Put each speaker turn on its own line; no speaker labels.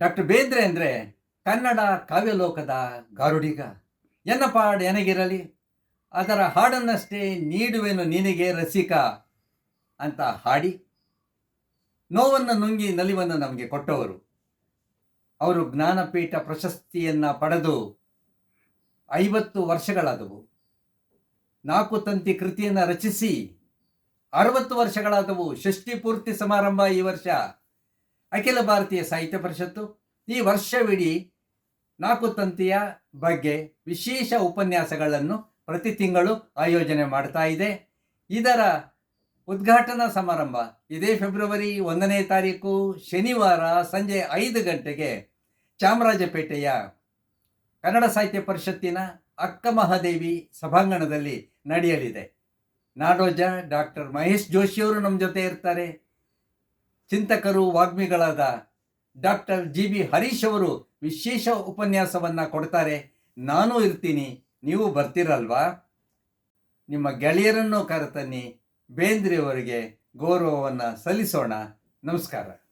Doctor Bendre ಅಂದರೆ ಕನ್ನಡ ಕಾವ್ಯಲೋಕದ ಗಾರುಡಿಗ. ಎನ್ನ ಪಾಡ್ ಎನಗಿರಲಿ? ಅದರ ಹಾಡನ್ನಷ್ಟೇ ನೀಡುವೆನು ನಿನಗೆ ರಸಿಕ ಅಂತ ಹಾಡಿ. ನೋವನ್ನು ನುಂಗಿ ನಲಿವನ್ನು ನಮಗೆ ಕೊಟ್ಟವರು. ಅವರು ಜ್ಞಾನಪೀಠ ಪ್ರಶಸ್ತಿಯನ್ನು ಪಡೆದು ಐವತ್ತು ವರ್ಷಗಳಾದವು. ನಾಲ್ಕು ತಂತಿ ಕೃತಿಯನ್ನು ರಚಿಸಿ ಅರವತ್ತು ವರ್ಷಗಳಾದವು. ಷಷ್ಠಿ ಪೂರ್ತಿ ಸಮಾರಂಭ ಈ ವರ್ಷ. ಅಖಿಲ ಭಾರತೀಯ ಸಾಹಿತ್ಯ ಪರಿಷತ್ತು ಈ ವರ್ಷವಿಡೀ ನಾಲ್ಕು ತಂತಿಯ ಬಗ್ಗೆ ವಿಶೇಷ ಉಪನ್ಯಾಸಗಳನ್ನು ಪ್ರತಿ ತಿಂಗಳು ಆಯೋಜನೆ ಮಾಡ್ತಾ ಇದೆ. ಇದರ ಉದ್ಘಾಟನಾ ಸಮಾರಂಭ ಇದೇ ಫೆಬ್ರವರಿ ಒಂದನೇ ತಾರೀಕು ಶನಿವಾರ ಸಂಜೆ ಐದು ಗಂಟೆಗೆ ಚಾಮರಾಜಪೇಟೆಯ ಕನ್ನಡ ಸಾಹಿತ್ಯ ಪರಿಷತ್ತಿನ ಅಕ್ಕ ಮಹಾದೇವಿ ಸಭಾಂಗಣದಲ್ಲಿ ನಡೆಯಲಿದೆ. ನಾಡೋಜ ಡಾಕ್ಟರ್ ಮಹೇಶ್ ಜೋಶಿಯವರು ನಮ್ಮ ಜೊತೆ ಇರ್ತಾರೆ. ಚಿಂತಕರು, ವಾಗ್ಮಿಗಳಾದ ಡಾಕ್ಟರ್ ಜಿ ಬಿ ಹರೀಶ್ ಅವರು ವಿಶೇಷ ಉಪನ್ಯಾಸವನ್ನು ಕೊಡ್ತಾರೆ. ನಾನು ಇರ್ತೀನಿ, ನೀವು ಬರ್ತೀರಲ್ವಾ? ನಿಮ್ಮ ಗೆಳೆಯರನ್ನು ಕರೆತನ್ನಿ, ಬೇಂದ್ರೆಯವರಿಗೆ ಗೌರವವನ್ನು ಸಲ್ಲಿಸೋಣ. ನಮಸ್ಕಾರ.